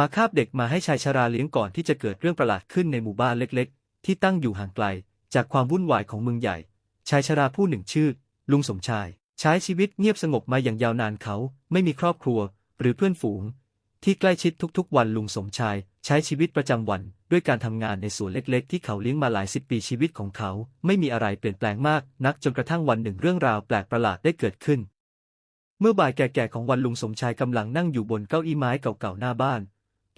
มาคาบเด็กมาให้ชายชราเลี้ยงก่อนที่จะเกิดเรื่องประหลาดขึ้นในหมู่บ้านเล็กๆ ที่ตั้งอยู่ห่างไกล จากความวุ่นวายของเมืองใหญ่ ชายชราผู้หนึ่งชื่อ ลุงสมชาย ใช้ชีวิตเงียบสงบมาอย่างยาวนานเขา ไม่มีครอบครัว หรือเพื่อนฝูง ที่ใกล้ชิดทุกๆ วันลุงสมชาย ใช้ชีวิตประจำวัน ด้วยการทำงานในสวนเล็กๆ ที่เขาเลี้ยงมาหลายสิบปีชีวิตของเขา ไม่มีอะไรเปลี่ยนแปลงมากนักจนกระทั่งวันหนึ่งเรื่องราวแปลกประหลาดได้เกิดขึ้น เมื่อบ่ายแก่ๆของวันลุงสมชายกำลังนั่งอยู่บนเก้าอี้ไม้เก่าๆหน้าบ้าน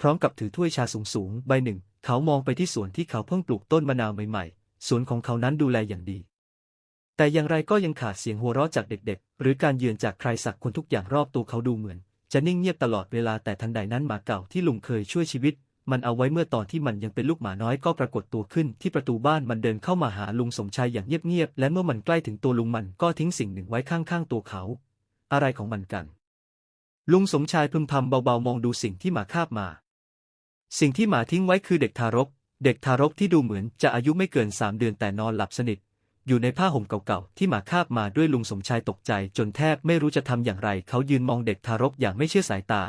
พร้อมกับถือถ้วยชาสูงๆ ใบหนึ่ง เขามองไปที่สวนที่เขาเพิ่งปลูกต้นมะนาวใหม่ๆ สวนของเขานั้นดูแลอย่างดี แต่อย่างไรก็ยังขาดเสียงหัวเราะจากเด็กๆ หรือการเยือนจากใครสักคนทุกอย่างรอบตัวเขาดูเหมือน จะนิ่งเงียบตลอดเวลาแต่ทันใดนั้นหมาเก่าที่ลุงเคยช่วยชีวิต มันเอาไว้เมื่อตอนที่มันยังเป็นลูกหมาน้อยก็ปรากฏตัวขึ้น ที่ประตูบ้านมันเดินเข้ามาหาลุงสมชายอย่างเงียบๆและเมื่อมันใกล้ถึงตัวลุงมันก็ทิ้งสิ่งหนึ่งไว้ข้างๆตัวเขา อะไรของมันกันลุงสมชายพึมพำเบาๆ มองดูสิ่งที่หมาคาบมา สิ่งที่หมาทิ้งไว้คือเด็กทารก เด็กทารกที่ดูเหมือนจะอายุไม่เกินสามเดือนแต่นอนหลับสนิท อยู่ในผ้าห่มเก่าๆที่หมาคาบมาด้วยลุงสมชายตกใจ จนแทบไม่รู้จะทำอย่างไร เขายืนมองเด็กทารกอย่างไม่เชื่อสายตา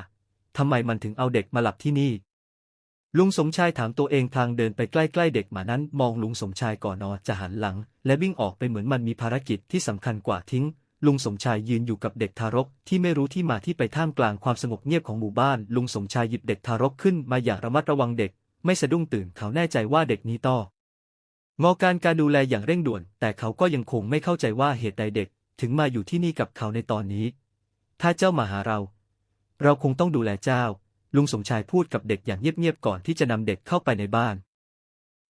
ทำไมมันถึงเอาเด็กมาหลับที่นี่ ลุงสมชายถามตัวเองพลางเดินไปใกล้ๆเด็กหมานั้น มองลุงสมชายก่อนนอนจะหันหลัง และวิ่งออกไปเหมือนมันมีภารกิจที่สำคัญกว่าทิ้ง ลุงสมชายยืนอยู่กับเด็กทารกที่ไม่รู้ที่มาที่ไปท่ามกลางความสงบเงียบของหมู่บ้าน ลุงสมชายหยิบเด็กทารกขึ้นมาอย่างระมัดระวังเด็ก ไม่สะดุ้งตื่นเขาแน่ใจว่าเด็กนี้ต้องอการการดูแลอย่างเร่งด่วน แต่เขาก็ยังคงไม่เข้าใจว่าเหตุใดเด็ก ถึงมาอยู่ที่นี่กับเขาในตอนนี้ ถ้าเจ้ามาหาเรา เราคงต้องดูแลเจ้า ลุงสมชายพูดกับเด็กอย่างเงียบๆก่อนที่จะนำเด็กเข้าไปในบ้าน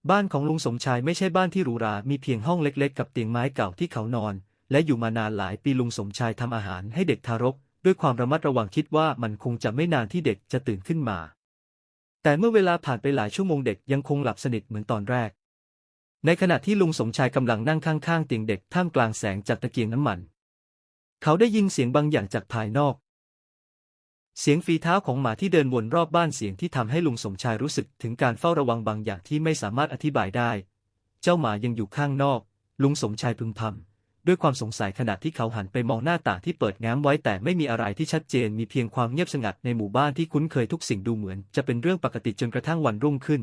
บ้านของลุงสมชายไม่ใช่บ้านที่หรูหรา มีเพียงห้องเล็กๆ กับเตียงไม้เก่าที่เขานอน และอยู่มานานหลายปีลุงสมชายทำอาหารให้เด็กทารก ด้วยความระมัดระวังคิดว่ามันคงจะไม่นานที่เด็กจะตื่นขึ้นมา แต่เมื่อเวลาผ่านไปหลายชั่วโมงเด็กยังคงหลับสนิทเหมือนตอนแรก ในขณะที่ลุงสมชายกำลังนั่งข้างๆเตียงเด็กท่ามกลางแสงจากตะเกียงน้ำมัน เขาได้ยินเสียงบางอย่างจากภายนอก เสียงฝีเท้าของหมาที่เดินวนรอบบ้านเสียงที่ทำให้ลุงสมชายรู้สึกถึงการเฝ้าระวังบางอย่างที่ไม่สามารถอธิบายได้ เจ้าหมายังอยู่ข้างนอก ลุงสมชายพึมพำ ด้วยความสงสัยขณะที่เขาหันไปมองหน้าต่างที่เปิดแง้มไว้แต่ไม่มีอะไรที่ชัดเจนมีเพียงความเงียบสงัดในหมู่บ้านที่คุ้นเคยทุกสิ่งดูเหมือน จะเป็นเรื่องปกติจนกระทั่งวันรุ่งขึ้น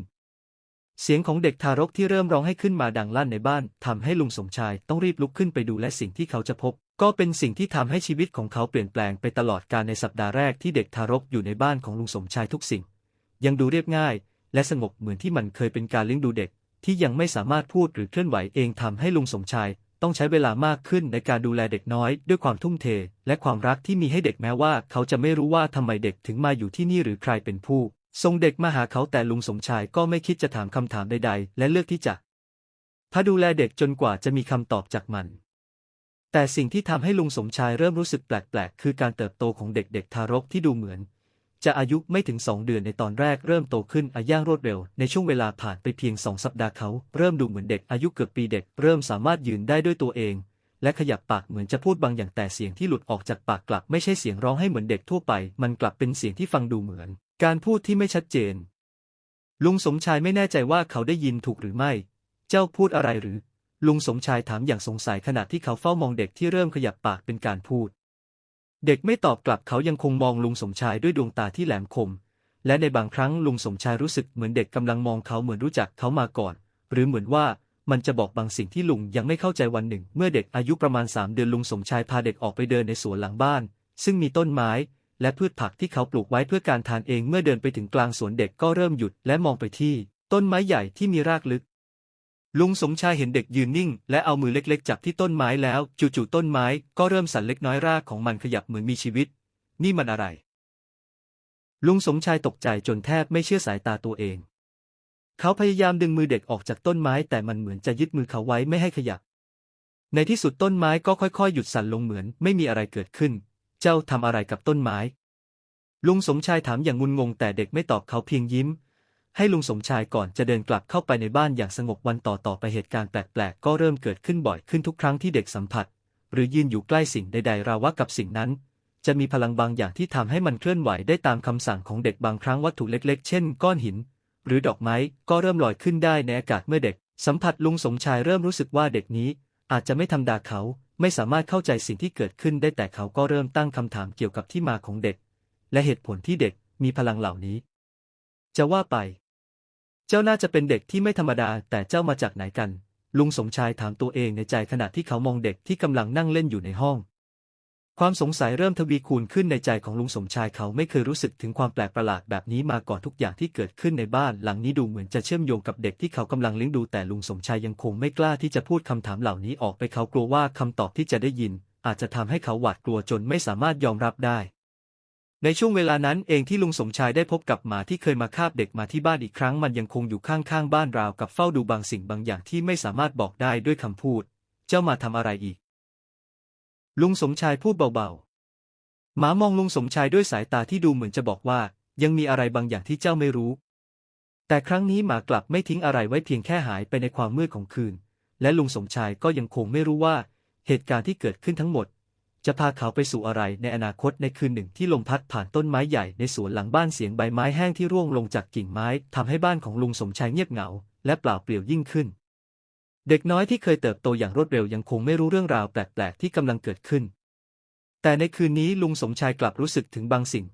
เสียงของเด็กทารกที่เริ่มร้องให้ขึ้นมาดังลั่นในบ้านทำให้ลุงสมชายต้องรีบลุกขึ้นไปดูและสิ่งที่เขาจะพบ ก็เป็นสิ่งที่ทำให้ชีวิตของเขาเปลี่ยนแปลงไปตลอดการในสัปดาห์แรกที่เด็กทารกอยู่ในบ้านของลุงสมชายทุกสิ่ง ยังดูเรียบง่าย และสงบเหมือนที่มันเคยเป็นการเลี้ยงดูเด็ก ที่ยังไม่สามารถพูดหรือเคลื่อนไหวเองทำให้ลุงสมชาย ต้องใช้เวลามากขึ้นในการดูแลเด็กน้อย ด้วยความทุ่มเท และความรักที่มีให้เด็กแม้ว่า เขาจะไม่รู้ว่าทำไมเด็กถึงมาอยู่ที่นี่หรือใครเป็นผู้ส่งเด็กมาหาเขาแต่ลุงสมชายก็ไม่คิดจะถามคำถามใดๆ และเลือกที่จะพาดูแลเด็กจนกว่าจะมีคำตอบจากมัน แต่สิ่งที่ทำให้ลุงสมชายเริ่มรู้สึกแปลกๆ คือการเติบโตของเด็กๆทารกที่ดูเหมือน จะอายุไม่ถึงสองเดือนในตอนแรกเริ่มโตขึ้นอาย่างรวดเร็ว ในช่วงเวลาผ่านไปเพียงสองสัปดาห์เขาเริ่มดูเหมือนเด็กอายุเกือบปีเด็ก เริ่มสามารถยืนได้ด้วยตัวเอง และขยับปากเหมือนจะพูดบางอย่างแต่เสียงที่หลุดออกจากปากกลับไม่ใช่เสียงร้องให้เหมือนเด็กทั่วไป มันกลับเป็นเสียงที่ฟังดูเหมือน การพูดที่ไม่ชัดเจน ลุงสมชายไม่แน่ใจว่าเขาได้ยินถูกหรือไม่ เจ้าพูดอะไรหรือ ลุงสมชายถามอย่างสงสัยขณะที่เขาเฝ้ามองเด็กที่เริ่มขยับปากเป็นการพูด เด็กไม่ตอบกลับเขายังคงมองลุงสมชายด้วยดวงตาที่แหลมคม และในบางครั้งลุงสมชายรู้สึกเหมือนเด็กกำลังมองเขาเหมือนรู้จักเขามาก่อน หรือเหมือนว่ามันจะบอกบางสิ่งที่ลุงยังไม่เข้าใจวันหนึ่ง เมื่อเด็กอายุประมาณสามเดือนลุงสมชายพาเด็กออกไปเดินในสวนหลังบ้าน ซึ่งมีต้นไม้ และพืชผักที่เขาปลูกไว้เพื่อการทานเองเมื่อเดินไปถึงกลางสวนเด็กก็เริ่มหยุดและมองไปที่ ต้นไม้ใหญ่ที่มีรากลึก ลุงสมชายเห็นเด็กยืนนิ่ง และเอามือเล็กๆ จับที่ต้นไม้แล้ว จู่ๆต้นไม้ก็เริ่มสั่นเล็กน้อยรากของมันขยับเหมือนมีชีวิต นี่มันอะไร ลุงสมชายตกใจจนแทบไม่เชื่อสายตาตัวเอง เขาพยายามดึงมือเด็กออกจากต้นไม้ แต่มันเหมือนจะยึดมือเขาไว้ไม่ให้ขยับ ในที่สุดต้นไม้ก็ค่อยๆ หยุดสั่นลงเหมือน ไม่มีอะไรเกิดขึ้น เจ้าทำอะไรกับต้นไม้ ลุงสมชายถามอย่างงุนงงแต่เด็กไม่ตอบเขาเพียงยิ้ม ให้ลุงสมชายก่อนจะเดินกลับเข้าไปในบ้านอย่างสงบวันต่อต่อไปเหตุการณ์แปลกๆ ก็เริ่มเกิดขึ้นบ่อยขึ้นทุกครั้งที่เด็กสัมผัส หรือยืนอยู่ใกล้สิ่งใดๆราวว่ากับสิ่งนั้น จะมีพลังบางอย่างที่ทำให้มันเคลื่อนไหวได้ตามคำสั่งของเด็กบางครั้งวัตถุเล็กๆ เช่น ก้อนหิน หรือดอกไม้ก็เริ่มลอยขึ้นได้ในอากาศเมื่อเด็ก สัมผัสลุงสมชายเริ่มรู้สึกว่าเด็กนี้ อาจจะไม่ธรรมดาเขา ไม่สามารถเข้าใจสิ่งที่เกิดขึ้นได้แต่เขาก็เริ่มตั้งคำถามเกี่ยวกับที่มาของเด็ก และเหตุผลที่เด็กมีพลังเหล่านี้ จะว่าไป เจ้าน่าจะเป็นเด็กที่ไม่ธรรมดาแต่เจ้ามาจากไหนกัน ลุงสมชายถามตัวเองในใจขณะที่เขามองเด็กที่กำลังนั่งเล่นอยู่ในห้อง ความสงสัยเริ่มทวีคูณขึ้นในใจของลุงสมชายเขาไม่เคยรู้สึกถึงความแปลกประหลาดแบบนี้มาก่อนทุกอย่างที่เกิดขึ้นในบ้านหลังนี้ดูเหมือนจะเชื่อมโยงกับเด็กที่เขากำลังเลี้ยงดูแต่ลุงสมชายยังคงไม่กล้าที่จะพูดคำถามเหล่านี้ออกไปเขากลัวว่าคำตอบที่จะได้ยิน อาจจะทำให้เขาหวาดกลัวจนไม่สามารถยอมรับได้ ในช่วงเวลานั้นเองที่ลุงสมชายได้พบกับหมาที่เคยมาคาบเด็กมาที่บ้านอีกครั้งมันยังคงอยู่ข้างๆบ้านราวกับเฝ้าดูบางสิ่งบางอย่างที่ไม่สามารถบอกได้ด้วยคำพูด เจ้ามาทำอะไรอีก ลุงสมชายพูดเบาๆ หมามองลุงสมชายด้วยสายตาที่ดูเหมือนจะบอกว่า ยังมีอะไรบางอย่างที่เจ้าไม่รู้ แต่ครั้งนี้หมากลับไม่ทิ้งอะไรไว้เพียงแค่หายไปในความมืดของคืน และลุงสมชายก็ยังคงไม่รู้ว่า เหตุการณ์ที่เกิดขึ้นทั้งหมด จะพาเขาไปสู่อะไรในอนาคตในคืนหนึ่งที่ลมพัดผ่านต้นไม้ใหญ่ในสวนหลังบ้านเสียงใบไม้แห้งที่ร่วงลงจากกิ่งไม้ทำให้บ้านของลุงสมชายเงียบเหงา และเปล่าเปลี่ยวยิ่งขึ้น เด็กน้อยที่เคยเติบโตอย่างรวดเร็วยังคงไม่รู้เรื่องราวแปลกๆที่กำลังเกิดขึ้น แต่ในคืนนี้ลุงสมชายกลับรู้สึกถึงบางสิ่ง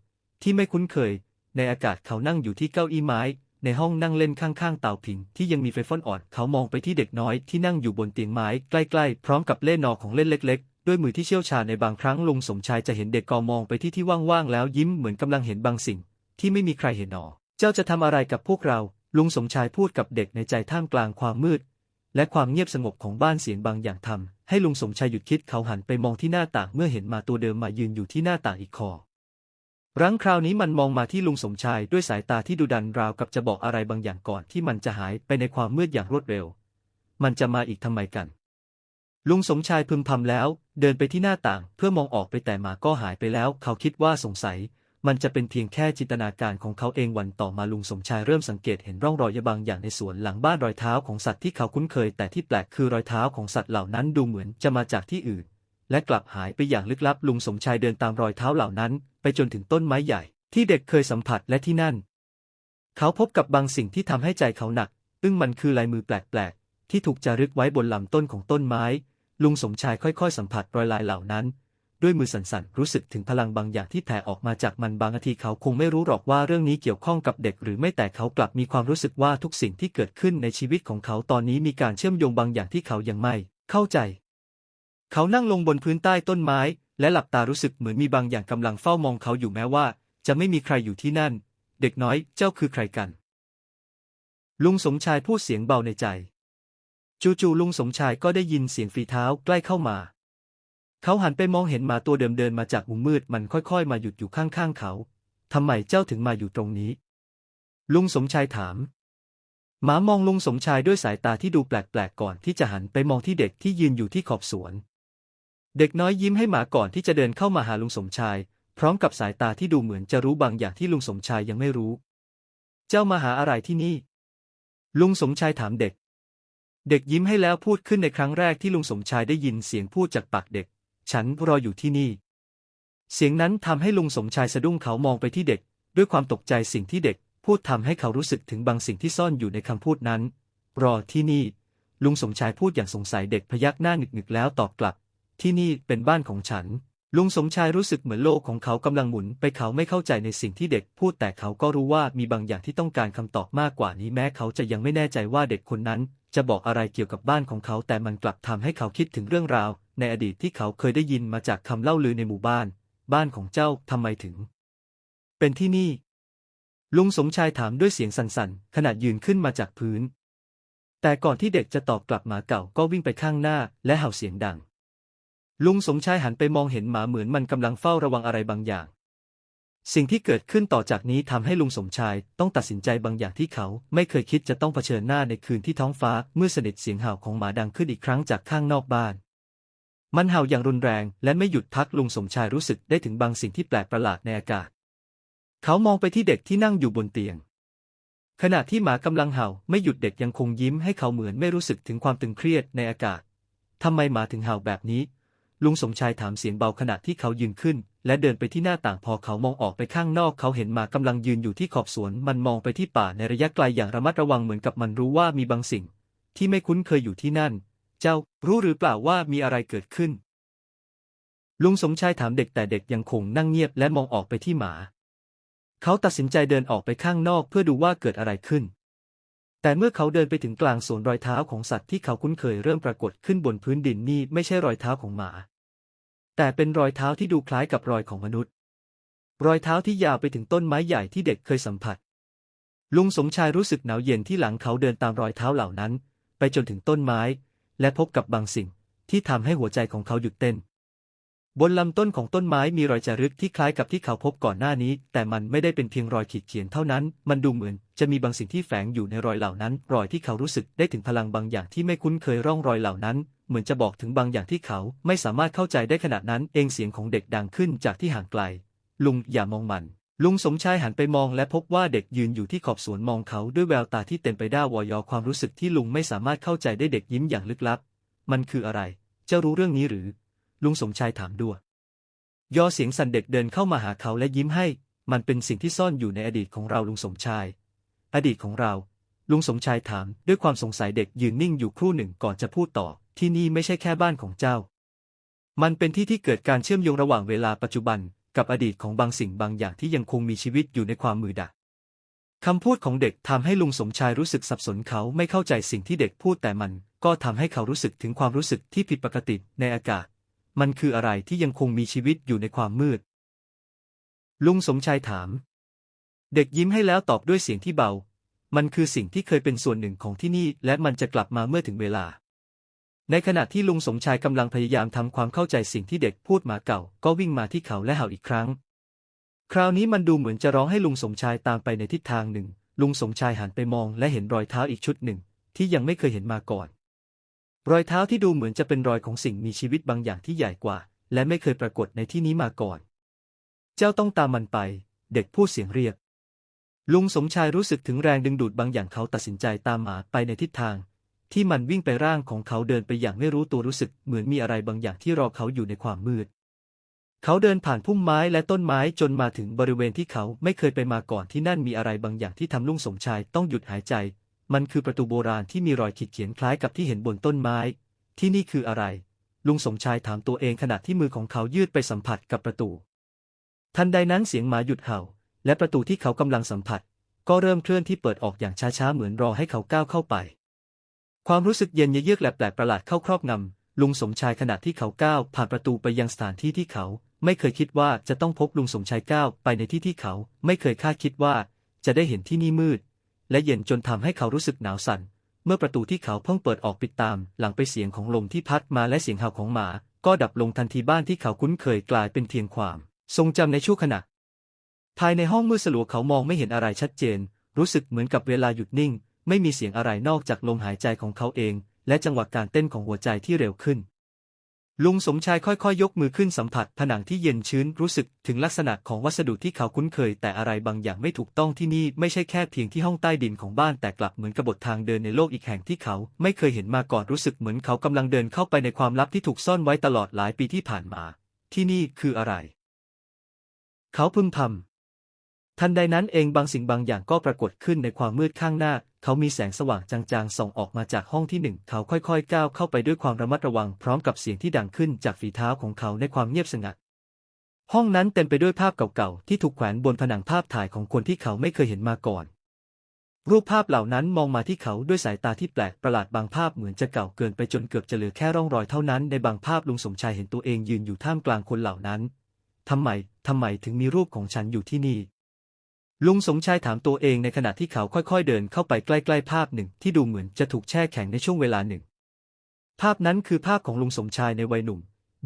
ที่ไม่คุ้นเคย ในอากาศเขานั่งอยู่ที่เก้าอี้ไม้ ในห้องนั่งเล่นข้างๆเตาผิงที่ยังมีไฟฟ้อนอ่อนเขามองไปที่เด็กน้อยที่นั่งอยู่บนเตียงไม้ใกล้ๆ พร้อมกับเล่นนอของเล่นเล็กๆ ด้วยมือที่เชี่ยวชาญในบางครั้งลุงสมชายจะเห็นเด็กกอมองไปที่ที่ว่างๆแล้วยิ้มเหมือนกำลังเห็นบางสิ่ง ที่ไม่มีใครเห็นหนอ เจ้าจะทำอะไรกับพวกเรา ลุงสมชายพูดกับเด็กในใจท่ามกลางความมืด และความเงียบสงบของบ้านเสียงบางอย่างทำให้ลุงสมชายหยุดคิดเขาหันไปมองที่หน้าต่างเมื่อเห็นมาตัวเดิมมายืนอยู่ที่หน้าต่างอีกคอรั้งคราวนี้มันมองมาที่ลุงสมชายด้วยสายตาที่ดุดันราวกับจะบอกอะไรบางอย่างก่อนที่มันจะหายไปในความมืดอย่างรวดเร็ว มันจะมาอีกทำไมกัน ลุงสมชายพึมพำแล้ว เดินไปที่หน้าต่างเพื่อมองออกไปแต่หมาก็หายไปแล้ว เขาคิดว่าสงสัย มันจะเป็นเพียงแค่จินตนาการของเขาเองวันต่อมาลุงสมชายเริ่มสังเกตเห็นร่องรอยบางอย่างในสวนหลังบ้านรอยเท้าของสัตว์ที่เขาคุ้นเคย แต่ที่แปลกคือรอยเท้าของสัตว์เหล่านั้นดูเหมือนจะมาจากที่อื่น และกลับหายไปอย่างลึกลับ ลุงสมชายเดินตามรอยเท้าเหล่านั้น ไปจนถึงต้นไม้ใหญ่ ที่เด็กเคยสัมผัสและที่นั่น เขาพบกับบางสิ่งที่ทำให้ใจเขาหนัก อึ้งมันคือลายมือแปลกๆที่ถูกจารึกไว้บนลำต้นของต้นไม้ ลุงสมชายค่อยๆสัมผัสรอยลายเหล่านั้น ด้วยมือสั่นๆ รู้สึกถึงพลังบางอย่างที่แผ่ออกมาจากมันบางนาทีเขาคงไม่รู้หรอกว่าเรื่องนี้เกี่ยวข้องกับเด็กหรือไม่แต่เขากลับมีความรู้สึกว่าทุกสิ่งที่เกิดขึ้นในชีวิตของเขาตอนนี้มีการเชื่อมโยงบางอย่างที่เขายังไม่ เข้าใจ เขานั่งลงบนพื้นใต้ต้นไม้ และหลับตารู้สึกเหมือนมีบางอย่างกำลังเฝ้ามองเขาอยู่แม้ว่า จะไม่มีใครอยู่ที่นั่น เด็กน้อยเจ้าคือใครกัน ลุงสมชายพูดเสียงเบาในใจ จู่ๆลุงสมชายก็ได้ยินเสียงฝีเท้าใกล้เข้ามา เขาหันไปมองเห็นหมาตัวเดิมเดินมาจากมุมมืดมันค่อยๆ มาหยุดอยู่ข้างๆเขาทำไมเจ้าถึงมาอยู่ตรงนี้ ลุงสมชายถาม หมามองลุงสมชายด้วยสายตาที่ดูแปลกๆก่อนที่จะหันไปมองที่เด็กที่ยืนอยู่ที่ขอบสวน เด็กน้อยยิ้มให้หมาก่อนที่จะเดินเข้ามาหาลุงสมชาย พร้อมกับสายตาที่ดูเหมือนจะรู้บางอย่างที่ลุงสมชายยังไม่รู้ เจ้ามาหาอะไรที่นี่ ลุงสมชายถามเด็ก เด็กยิ้มให้แล้วพูดขึ้นในครั้งแรกที่ลุงสมชายได้ยินเสียงพูดจากปากเด็ก ฉันรออยู่ที่นี่ เสียงนั้นทำให้ลุงสมชายสะดุ้งเขามองไปที่เด็ก ด้วยความตกใจสิ่งที่เด็ก พูดทำให้เขารู้สึกถึงบางสิ่งที่ซ่อนอยู่ในคำพูดนั้น รอที่นี่ ลุงสมชายพูดอย่างสงสัยเด็กพยักหน้าหนึกๆแล้วตอบกลับ ที่นี่เป็นบ้านของฉัน ลุงสมชายรู้สึกเหมือนโลกของเขากำลังหมุนไปเขาไม่เข้าใจในสิ่งที่เด็กพูดแต่เขาก็รู้ว่ามีบางอย่างที่ต้องการคำตอบมากกว่านี้แม้เขาจะยังไม่แน่ใจว่าเด็กคนนั้น จะบอกอะไรเกี่ยวกับบ้านของเขา แต่มันกลับทำให้เขาคิดถึงเรื่องราว ในอดีตที่เขาเคยได้ยินมาจากคำเล่าลือในหมู่บ้าน บ้านของเจ้าทำไมถึง เป็นที่นี่ ลุงสมชายถามด้วยเสียงสั่นๆ ขณะยืนขึ้นมาจากพื้น แต่ก่อนที่เด็กจะตอบกลับหมาเก่าก็วิ่งไปข้างหน้าและเห่าเสียงดัง ลุงสมชายหันไปมองเห็นหมาเหมือนมันกำลังเฝ้าระวังอะไรบางอย่าง สิ่งที่เกิดขึ้นต่อจากนี้ทำให้ลุงสมชายต้องตัดสินใจบางอย่างที่เขา ไม่เคยคิดจะต้องเผชิญหน้าในคืนที่ท้องฟ้าเมื่อสนิทเสียงเห่าของหมาดังขึ้นอีกครั้งจากข้างนอกบ้าน มันเห่าอย่างรุนแรงและไม่หยุดพักลุงสมชายรู้สึกได้ถึงบางสิ่งที่แปลกประหลาดในอากาศ เขามองไปที่เด็กที่นั่งอยู่บนเตียง ขณะที่หมากำลังเห่าไม่หยุดเด็กยังคงยิ้มให้เขาเหมือนไม่รู้สึกถึงความตึงเครียดในอากาศทำไมหมาถึงเห่าแบบนี้ ลุงสมชายถามเสียงเบาขณะที่เขายืนขึ้น และเดินไปที่หน้าต่างพอเขามองออกไปข้างนอก เขาเห็นหมากำลังยืนอยู่ที่ขอบสวน มันมองไปที่ป่าในระยะไกลอย่างระมัดระวังเหมือนกับมันรู้ว่ามีบางสิ่ง ที่ไม่คุ้นเคยอยู่ที่นั่น เจ้ารู้หรือเปล่าว่ามีอะไรเกิดขึ้น ลุงสมชายถามเด็กแต่เด็กยังคงนั่งเงียบและมองออกไปที่หมา เขาตัดสินใจเดินออกไปข้างนอกเพื่อดูว่าเกิดอะไรขึ้น แต่เมื่อเขาเดินไปถึงกลางสวนรอยเท้าของสัตว์ที่เขาคุ้นเคยเริ่มปรากฏขึ้นบนพื้นดินนี่ไม่ใช่รอยเท้าของหมา แต่เป็นรอยเท้าที่ดูคล้ายกับรอยของมนุษย์ รอยเท้าที่ยาวไปถึงต้นไม้ใหญ่ที่เด็กเคยสัมผัส ลุงสมชายรู้สึกหนาวเย็นที่หลังเขาเดินตามรอยเท้าเหล่านั้น ไปจนถึงต้นไม้ และพบกับบางสิ่งที่ทำให้หัวใจของเขาหยุดเต้น บนลำต้นของต้นไม้มีรอยจารึกที่คล้ายกับที่เขาพบก่อนหน้านี้ แต่มันไม่ได้เป็นเพียงรอยขีดเขียนเท่านั้น มันดูเหมือนจะมีบางสิ่งที่แฝงอยู่ในรอยเหล่านั้น รอยที่เขารู้สึกได้ถึงพลังบางอย่างที่ไม่คุ้นเคยร่องรอยเหล่านั้น เหมือนจะบอกถึงบางอย่างที่เขาไม่สามารถเข้าใจได้ขณะนั้นเองเสียงของเด็กดังขึ้นจากที่ห่างไกล ลุงอย่ามองมัน ลุงสมชายหันไปมองและพบว่าเด็กยืนอยู่ที่ขอบสวนมองเขาด้วยแววตาที่เต็มไปด้วยวอยอความรู้สึกที่ลุงไม่สามารถเข้าใจได้เด็กยิ้มอย่างลึกลับ มันคืออะไร เจ้ารู้เรื่องนี้หรือ ลุงสมชายถามด้วยยอเสียงสั่นเด็กเดินเข้ามาหาเขาและยิ้มให้ มันเป็นสิ่งที่ซ่อนอยู่ในอดีตของเราลุงสมชาย อดีตของเรา ลุงสมชายถามด้วยความสงสัยเด็กยืนนิ่งอยู่ครู่หนึ่งก่อนจะพูดต่อ ที่นี่ไม่ใช่แค่บ้านของเจ้า มันเป็นที่ที่เกิดการเชื่อมโยงระหว่างเวลาปัจจุบันกับอดีตของบางสิ่งบางอย่างที่ยังคงมีชีวิตอยู่ในความมืดะคำพูดของเด็กทำให้ลุงสมชายรู้สึกสับสนเขาไม่เข้าใจสิ่งที่เด็กพูดแต่มัน ก็ทำให้เขารู้สึกถึงความรู้สึกที่ผิดปกติในอากาศ มันคืออะไรที่ยังคงมีชีวิตอยู่ในความมืด ลุงสมชายถาม เด็กยิ้มให้แล้วตอบด้วยเสียงที่เบา มันคือสิ่งที่เคยเป็นส่วนหนึ่งของที่นี่ และมันจะกลับมาเมื่อถึงเวลา ในขณะที่ลุงสมชายกำลังพยายามทำความเข้าใจสิ่งที่เด็กพูดหมาเก่า ก็วิ่งมาที่เขาและเห่าอีกครั้ง คราวนี้มันดูเหมือนจะร้องให้ลุงสมชายตามไปในทิศทางหนึ่ง ลุงสมชายหันไปมองและเห็นรอยเท้าอีกชุดหนึ่ง ที่ยังไม่เคยเห็นมาก่อน รอยเท้าที่ดูเหมือนจะเป็นรอยของสิ่งมีชีวิตบางอย่างที่ใหญ่กว่า และไม่เคยปรากฏในที่นี้มาก่อน เจ้าต้องตามมันไป เด็กพูดเสียงเรียก ลุงสมชายรู้สึกถึงแรงดึงดูดบางอย่างเขาตัดสินใจตามหมาไปในทิศทาง ที่มันวิ่งไปร่างของเขาเดินไปอย่างไม่รู้ตัวรู้สึกเหมือนมีอะไรบางอย่างที่รอเขาอยู่ในความมืด เขาเดินผ่านพุ่มไม้และต้นไม้จนมาถึงบริเวณที่เขาไม่เคยไปมาก่อนที่นั่นมีอะไรบางอย่างที่ทำลุงสมชายต้องหยุดหายใจ มันคือประตูโบราณที่มีรอยขีดเขียนคล้ายกับที่เห็นบนต้นไม้ ที่นี่คืออะไร ลุงสมชายถามตัวเองขณะที่มือของเขายืดไปสัมผัสกับประตู ทันใดนั้นเสียงหมาหยุดเห่า และประตูที่เขากำลังสัมผัส ก็เริ่มเคลื่อนที่เปิดออกอย่างช้าๆเหมือนรอให้เขาก้าวเข้าไป ความรู้สึกเย็นเยือกและแปลกประหลาดเข้าครอบงำลุงสมชายขณะที่เขาก้าวผ่านประตูไปยังสถานที่ที่เขา ไม่เคยคิดว่าจะต้องพบลุงสมชายก้าวไปในที่ที่เขา ไม่เคยคาดคิดว่า จะได้เห็นที่นี่มืด และเย็นจนทำให้เขารู้สึกหนาวสั่น เมื่อประตูที่เขาเพิ่งเปิดออกปิดตาม หลังไปเสียงของลมที่พัดมาและเสียงเห่าของหมา ก็ดับลงทันทีบ้านที่เขาคุ้นเคยกลายเป็นเพียงความ ทรงจำในชั่วขณะ ภายในห้องมืดสลัวเขามองไม่เห็นอะไรชัดเจน รู้สึกเหมือนกับเวลาหยุดนิ่ง ไม่มีเสียงอะไรนอกจากลมหายใจของเขาเอง และจังหวะการเต้นของหัวใจที่เร็วขึ้น ลุงสมชายค่อยๆยยกมือขึ้นสัมผัสผนังที่เย็นชื้นรู้สึกถึงลักษณะของวัสดุที่เขาคุ้นเคย แต่อะไรบางอย่างไม่ถูกต้องที่นี่ไม่ใช่แค่เพียงที่ห้องใต้ดินของบ้านแต่กลับเหมือนกระบฏทางเดินในโลกอีกแห่งที่เขาไม่เคยเห็นมาก่อนรู้สึกเหมือนเขากำลังเดินเข้าไปในความลับที่ถูกซ่อนไว้ตลอดหลายปีที่ผ่านมา ที่นี่คืออะไร เขาพึมพำ ทันใดนั้นเองบางสิ่งบางอย่างก็ปรากฏขึ้นในความมืดข้างหน้า เขามีแสงสว่างจางๆ ส่องออกมาจากห้องที่หนึ่ง เขาค่อยๆ ก้าวเข้าไปด้วยความระมัดระวังพร้อมกับเสียงที่ดังขึ้นจากฝีเท้าของเขาในความเงียบสงัด ห้องนั้นเต็มไปด้วยภาพเก่าๆ ที่ถูกแขวนบนผนังภาพถ่ายของคนที่เขาไม่เคยเห็นมาก่อน รูปภาพเหล่านั้นมองมาที่เขาด้วยสายตาที่แปลกประหลาดบางภาพเหมือนจะเก่าเกินไปจนเกือบจะเหลือแค่ร่องรอยเท่านั้นในบางภาพลุงสมชายเห็นตัวเองยืนอยู่ท่ามกลางคนเหล่านั้นทำไม ทำไมถึงมีรูปของฉันอยู่ที่นี่ ลุงสมชายถามตัวเองในขณะที่เขาค่อยๆเดินเข้าไปใกล้ๆภาพหนึ่งที่ดูเหมือนจะถูกแช่แข็งในช่วงเวลาหนึ่ง ภาพนั้นคือภาพของลุงสมชายในวัยหนุ่ม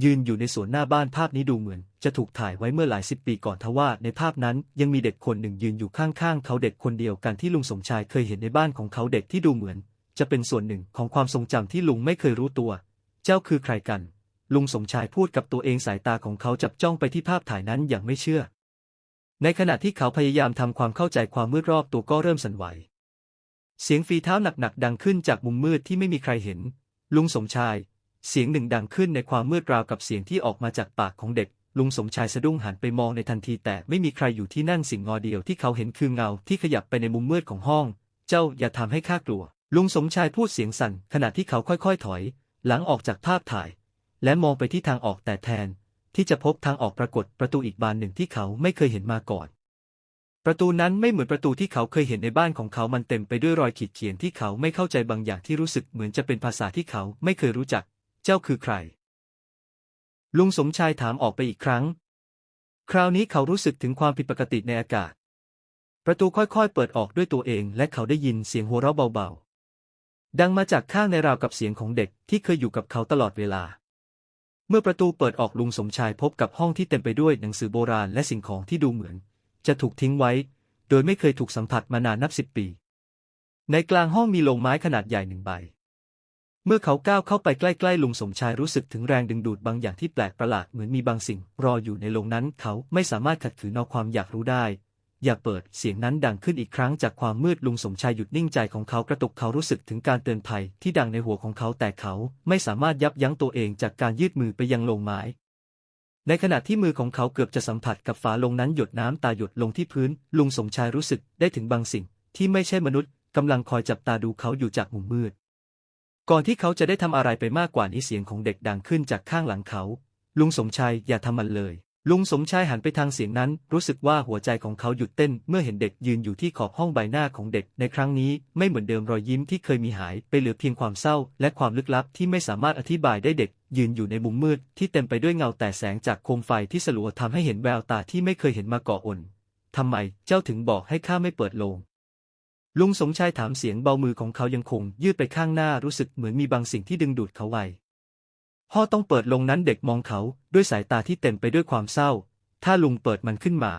ยืนอยู่ในสวนหน้าบ้านภาพนี้ดูเหมือน จะถูกถ่ายไว้เมื่อหลายสิบปีก่อนทว่าในภาพนั้นยังมีเด็กคนหนึ่งยืนอยู่ข้างๆ เขาเด็กคนเดียวกันที่ลุงสมชายเคยเห็นในบ้านของเขาเด็กที่ดูเหมือน จะเป็นส่วนหนึ่งของความทรงจำที่ลุงไม่เคยรู้ตัว เจ้าคือใครกัน ลุงสมชายพูดกับตัวเองสายตาของเขาจับจ้องไปที่ภาพถ่ายนั้นอย่างไม่เชื่อ ในขณะที่เขาพยายามทำความเข้าใจความมืดรอบตัวก็เริ่มสั่นไหว เสียงฝีเท้าหนักๆดังขึ้นจากมุมมืดที่ไม่มีใครเห็น ลุงสมชาย เสียงหนึ่งดังขึ้นในความมืดราวกับเสียงที่ออกมาจากปากของเด็ก ลุงสมชายสะดุ้งหันไปมองในทันทีแต่ไม่มีใครอยู่ที่นั่นสิ่งงอเดียวที่เขาเห็นคือเงาที่ขยับไปในมุมมืดของห้อง เจ้าอย่าทำให้ข้ากลัว ลุงสมชายพูดเสียงสั่นขณะที่เขาค่อยๆ ถอย หลังออกจากภาพถ่าย และมองไปที่ทางออกแต่แทน ที่จะพบทางออกปรากฏประตูอีกบานหนึ่งที่เขาไม่เคยเห็นมาก่อน ประตูนั้นไม่เหมือนประตูที่เขาเคยเห็นในบ้านของเขามันเต็มไปด้วยรอยขีดเขียนที่เขาไม่เข้าใจบางอย่างที่รู้สึกเหมือนจะเป็นภาษาที่เขาไม่เคยรู้จัก เจ้าคือใคร ลุงสมชายถามออกไปอีกครั้ง คราวนี้เขารู้สึกถึงความผิดปกติในอากาศ ประตูค่อยๆ เปิดออกด้วยตัวเอง และเขาได้ยินเสียงหัวเราะเบาๆดังมาจากข้างในราวกับเสียงของเด็กที่เคยอยู่กับเขาตลอดเวลา เมื่อประตูเปิดออกลุงสมชายพบกับห้องที่เต็มไปด้วยหนังสือโบราณและสิ่งของที่ดูเหมือน จะถูกทิ้งไว้ โดยไม่เคยถูกสัมผัสมานานนับสิบปี ในกลางห้องมีโลงไม้ขนาดใหญ่หนึ่งใบ เมื่อเขาก้าวเข้าไปใกล้ๆลุงสมชายรู้สึกถึงแรงดึงดูดบางอย่างที่แปลกประหลาดเหมือนมีบางสิ่ง รออยู่ในโรงนั้นเขาไม่สามารถขัดขืนเอาความอยากรู้ได้ อย่าเปิดเสียงนั้นดังขึ้นอีกครั้งจากความมืดลุงสมชายหยุดนิ่งใจของเขากระตุกเขารู้สึกถึงการเตือนภัยที่ดังในหัวของเขาแต่เขาไม่สามารถยับยั้งตัวเองจากการยืดมือไปยังโลงไม้ ในขณะที่มือของเขาเกือบจะสัมผัสกับฝาลงนั้นหยดน้ำตาหยดลงที่พื้น ลุงสมชายรู้สึกได้ถึงบางสิ่ง ที่ไม่ใช่มนุษย์กำลังคอยจับตาดูเขาอยู่จากมุมมืด ก่อนที่เขาจะได้ทำอะไรไปมากกว่านี้เสียงของเด็กดังขึ้นจากข้างหลังเขา ลุงสมชายอย่าทำมันเลย ลุงสมชายหันไปทางเสียงนั้น รู้สึกว่าหัวใจของเขาหยุดเต้นเมื่อเห็นเด็กยืนอยู่ที่ขอบห้องใบหน้าของเด็ก ในครั้งนี้ไม่เหมือนเดิมรอยยิ้มที่เคยมีหายไปเหลือเพียงความเศร้า และความลึกลับที่ไม่สามารถอธิบายได้เด็ก ยืนอยู่ในมุมมืด ที่เต็มไปด้วยเงาแต่แสงจากโคมไฟที่สลัวทำให้เห็นแววตาที่ไม่เคยเห็นมาก่อนทำไมเจ้าถึงบอกให้ข้าไม่เปิดโลงลุงสมชายถามเสียงเบามือของเขายังคงยืดไปข้างหน้ารู้สึกเหมือนมีบางสิ่งที่ดึงดูดเขาไว้ พ่อต้องเปิดลงนั้นเด็กมองเขาด้วยสายตาที่เต็มไปด้วยความเศร้า ถ้าลุงเปิดมันขึ้นมา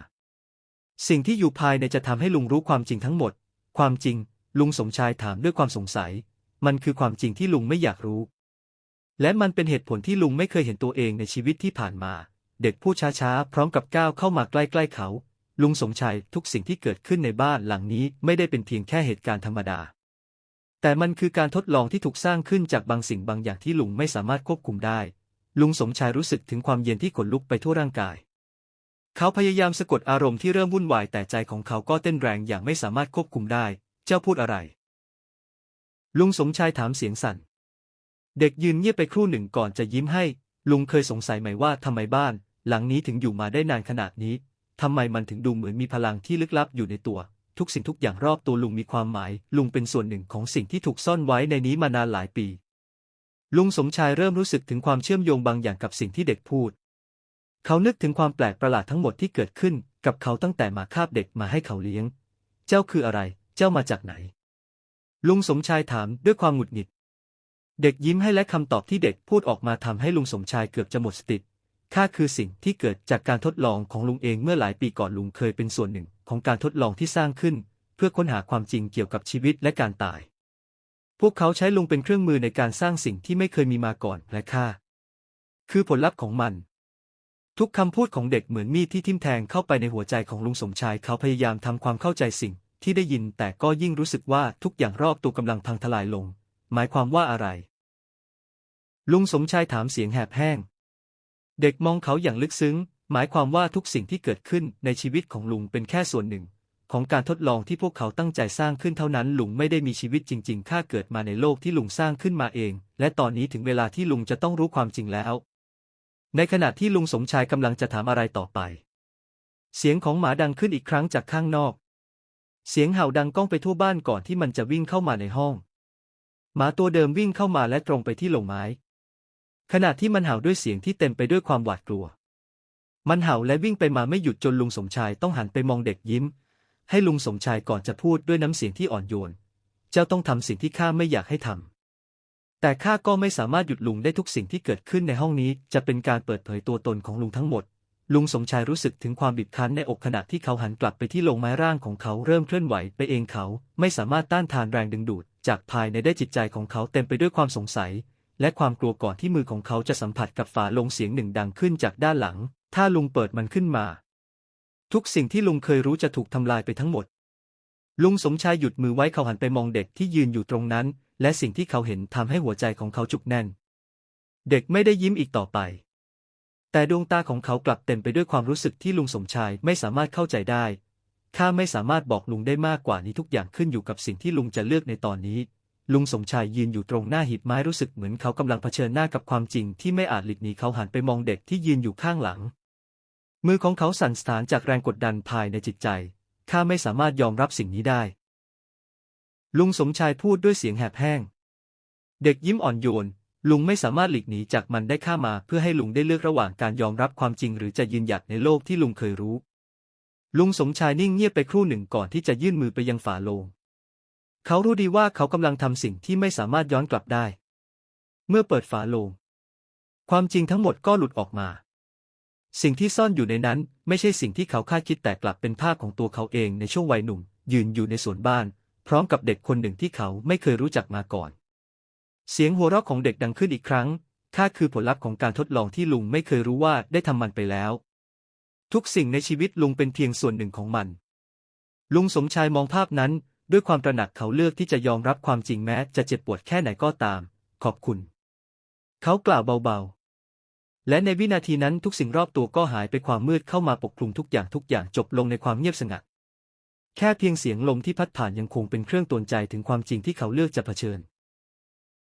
สิ่งที่อยู่ภายในจะทำให้ลุงรู้ความจริงทั้งหมด ความจริง ลุงสมชายถามด้วยความสงสัย มันคือความจริงที่ลุงไม่อยากรู้ และมันเป็นเหตุผลที่ลุงไม่เคยเห็นตัวเองในชีวิตที่ผ่านมา เด็กพูดช้าๆ พร้อมกับก้าวเข้ามาใกล้ๆเขา ลุงสมชายทุกสิ่งที่เกิดขึ้นในบ้านหลังนี้ไม่ได้เป็นเพียงแค่เหตุการณ์ธรรมดา แต่มันคือการทดลองที่ถูกสร้างขึ้นจากบางสิ่งบางอย่างที่ลุงไม่สามารถควบคุมได้ ลุงสมชายรู้สึกถึงความเย็นที่ขนลุกไปทั่วร่างกาย เขาพยายามสะกดอารมณ์ที่เริ่มวุ่นวายแต่ใจของเขาก็เต้นแรงอย่างไม่สามารถควบคุมได้ เจ้าพูดอะไร ลุงสมชายถามเสียงสั่น เด็กยืนเงียบไปครู่หนึ่งก่อนจะยิ้มให้ ลุงเคยสงสัยไหมว่าทำไมบ้าน หลังนี้ถึงอยู่มาได้นานขนาดนี้ทำไมมันถึงดูเหมือนมีพลังที่ลึกลับอยู่ในตัว ทุกสิ่งทุกอย่างรอบตัวลุงมีความหมาย ลุงเป็นส่วนหนึ่งของสิ่งที่ถูกซ่อนไว้ในนี้มานานหลายปี ลุงสมชายเริ่มรู้สึกถึงความเชื่อมโยงบางอย่างกับสิ่งที่เด็กพูด เขานึกถึงความแปลกประหลาดทั้งหมดที่เกิดขึ้น กับเขาตั้งแต่มาคาบเด็กมาให้เขาเลี้ยง เจ้าคืออะไร เจ้ามาจากไหน ลุงสมชายถามด้วยความหงุดหงิด เด็กยิ้มให้และคำตอบที่เด็กพูดออกมาทำให้ลุงสมชายเกือบจะหมดสติ ข้าคือสิ่งที่เกิดจากการทดลองของลุงเองเมื่อหลายปีก่อนลุงเคยเป็นส่วนหนึ่งของการทดลองที่สร้างขึ้น เพื่อค้นหาความจริงเกี่ยวกับชีวิตและการตาย พวกเขาใช้ลุงเป็นเครื่องมือในการสร้างสิ่งที่ไม่เคยมีมาก่อนและข้าคือผลลัพธ์ของมัน ทุกคำพูดของเด็กเหมือนมีดที่ทิ่มแทงเข้าไปในหัวใจของลุงสมชายเขาพยายามทำความเข้าใจสิ่งที่ได้ยินแต่ก็ยิ่งรู้สึกว่าทุกอย่างรอบตัวกำลังพังทลายลง หมายความว่าอะไร ลุงสมชายถามเสียงแหบแห้ง เด็กมองเขาอย่างลึกซึ้ง หมายความว่าทุกสิ่งที่เกิดขึ้นในชีวิตของลุงเป็นแค่ส่วนหนึ่ง ของการทดลองที่พวกเขาตั้งใจสร้างขึ้นเท่านั้นลุงไม่ได้มีชีวิตจริง ๆ ข้าเกิดมาในโลกที่ลุงสร้างขึ้นมาเอง และตอนนี้ถึงเวลาที่ลุงจะต้องรู้ความจริงแล้ว ในขณะที่ลุงสมชายกำลังจะถามอะไรต่อไป เสียงของหมาดังขึ้นอีกครั้งจากข้างนอก เสียงเห่าดังก้องไปทั่วบ้านก่อนที่มันจะวิ่งเข้ามาในห้องหมาตัวเดิมวิ่งเข้ามาและตรงไปที่โลงไม้ ขณะที่มันเห่าด้วยเสียงที่เต็มไปด้วยความหวาดกลัว มันเห่าและวิ่งไปมาไม่หยุดจนลุงสมชายต้องหันไปมองเด็กยิ้ม ให้ลุงสมชายก่อนจะพูดด้วยน้ำเสียงที่อ่อนโยน เจ้าต้องทำสิ่งที่ข้าไม่อยากให้ทำ แต่ข้าก็ไม่สามารถหยุดลุงได้ทุกสิ่งที่เกิดขึ้นในห้องนี้ จะเป็นการเปิดเผยตัวตนของลุงทั้งหมด ลุงสมชายรู้สึกถึงความบีบคั้นในอกขณะที่เขาหันกลับไปที่โลงไม้ร่างของเขาเริ่มเคลื่อนไหวไปเองเขา ไม่สามารถต้านทานแรงดึงดูด จากภายในได้จิตใจของเขาเต็มไปด้วยความสงสัย และความกลัวก่อนที่มือของเขาจะสัมผัสกับฝาลงเสียงหนึ่งดังขึ้นจากด้านหลัง ถ้าลุงเปิดมันขึ้นมา ทุกสิ่งที่ลุงเคยรู้จะถูกทำลายไปทั้งหมด ลุงสมชายหยุดมือไว้เขาหันไปมองเด็กที่ยืนอยู่ตรงนั้น และสิ่งที่เขาเห็นทำให้หัวใจของเขาจุกแน่น เด็กไม่ได้ยิ้มอีกต่อไปแต่ดวงตาของเขากลับเต็มไปด้วยความรู้สึกที่ลุงสมชายไม่สามารถเข้าใจได้ ข้าไม่สามารถบอกลุงได้มากกว่านี้ทุกอย่างขึ้นอยู่กับสิ่งที่ลุงจะเลือกในตอนนี้ ลุงสมชายยืนอยู่ตรงหน้าหีบไม้รู้สึกเหมือนเขากำลังเผชิญหน้ากับความจริงที่ไม่อาจหลีกหนีเขาหันไปมองเด็กที่ยืนอยู่ข้างหลัง มือของเขาสั่นสะท้านจากแรงกดดันภายในจิตใจ ข้าไม่สามารถยอมรับสิ่งนี้ได้ ลุงสมชายพูดด้วยเสียงแหบแห้ง เด็กยิ้มอ่อนโยน ลุงไม่สามารถหลีกหนีจากมันได้ข้ามา เพื่อให้ลุงได้เลือกระหว่างการยอมรับความจริง หรือจะยืนหยัดในโลกที่ลุงเคยรู้ ลุงสมชายนิ่งเงียบไปครู่หนึ่งก่อนที่จะยื่นมือไปยังฝาโลง เขารู้ดีว่าเขากำลังทำสิ่งที่ไม่สามารถย้อนกลับได้ เมื่อเปิดฝาโลง ความจริงทั้งหมดก็หลุดออกมา สิ่งที่ซ่อนอยู่ในนั้นไม่ใช่สิ่งที่เขาคาดคิดแต่กลับเป็นภาพของตัวเขาเองในช่วงวัยหนุ่ม ยืนอยู่ในสวนบ้าน พร้อมกับเด็กคนหนึ่งที่เขาไม่เคยรู้จักมาก่อน เสียงหัวเราะของเด็กดังขึ้นอีกครั้งข้าคือผลลัพธ์ของการทดลองที่ลุงไม่เคยรู้ว่าได้ทำมันไปแล้ว ทุกสิ่งในชีวิตลุงเป็นเพียงส่วนหนึ่งของมัน ลุงสมชายมองภาพนั้น ด้วยความตระหนักเขาเลือกที่จะยอมรับความจริงแม้จะเจ็บปวดแค่ไหนก็ตาม ขอบคุณ เขากล่าวเบาๆ และในวินาทีนั้นทุกสิ่งรอบตัวก็หายไปความมืดเข้ามาปกคลุมทุกอย่างทุกอย่างจบลงในความเงียบสงัด แค่เพียงเสียงลมที่พัดผ่านยังคงเป็นเครื่องตวนใจถึงความจริงที่เขาเลือกจะเผชิญ